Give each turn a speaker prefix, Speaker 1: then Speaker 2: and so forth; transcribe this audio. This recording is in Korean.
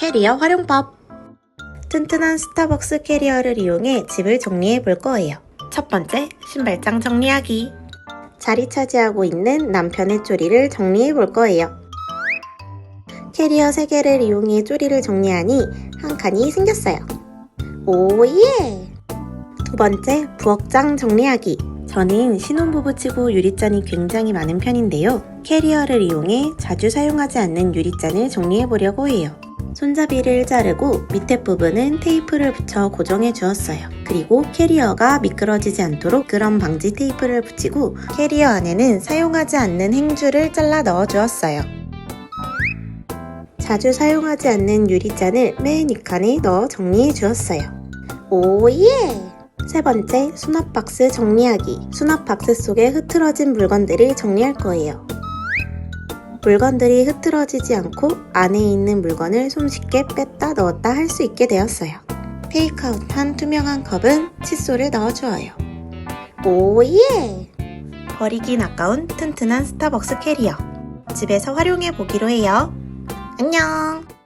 Speaker 1: 캐리어 활용법 튼튼한 스타벅스 캐리어를 이용해 집을 정리해 볼 거예요. 첫 번째, 신발장 정리하기. 자리 차지하고 있는 남편의 쪼리를 정리해 볼 거예요. 캐리어 3개를 이용해 쪼리를 정리하니 한 칸이 생겼어요. 오예! 두 번째, 부엌장 정리하기. 저는 신혼부부치고 유리잔이 굉장히 많은 편인데요. 캐리어를 이용해 자주 사용하지 않는 유리잔을 정리해 보려고 해요. 손잡이를 자르고 밑에 부분은 테이프를 붙여 고정해 주었어요. 그리고 캐리어가 미끄러지지 않도록 그런 방지 테이프를 붙이고 캐리어 안에는 사용하지 않는 행주를 잘라 넣어 주었어요. 자주 사용하지 않는 유리잔을 맨 윗칸에 넣어 정리해 주었어요. 오예! 세 번째, 수납 박스 정리하기. 수납 박스 속에 흐트러진 물건들을 정리할 거예요. 물건들이 흐트러지지 않고 안에 있는 물건을 손쉽게 뺐다 넣었다 할 수 있게 되었어요. 테이크아웃한 투명한 컵은 칫솔을 넣어주어요. 오예! 버리긴 아까운 튼튼한 스타벅스 캐리어. 집에서 활용해 보기로 해요. 안녕!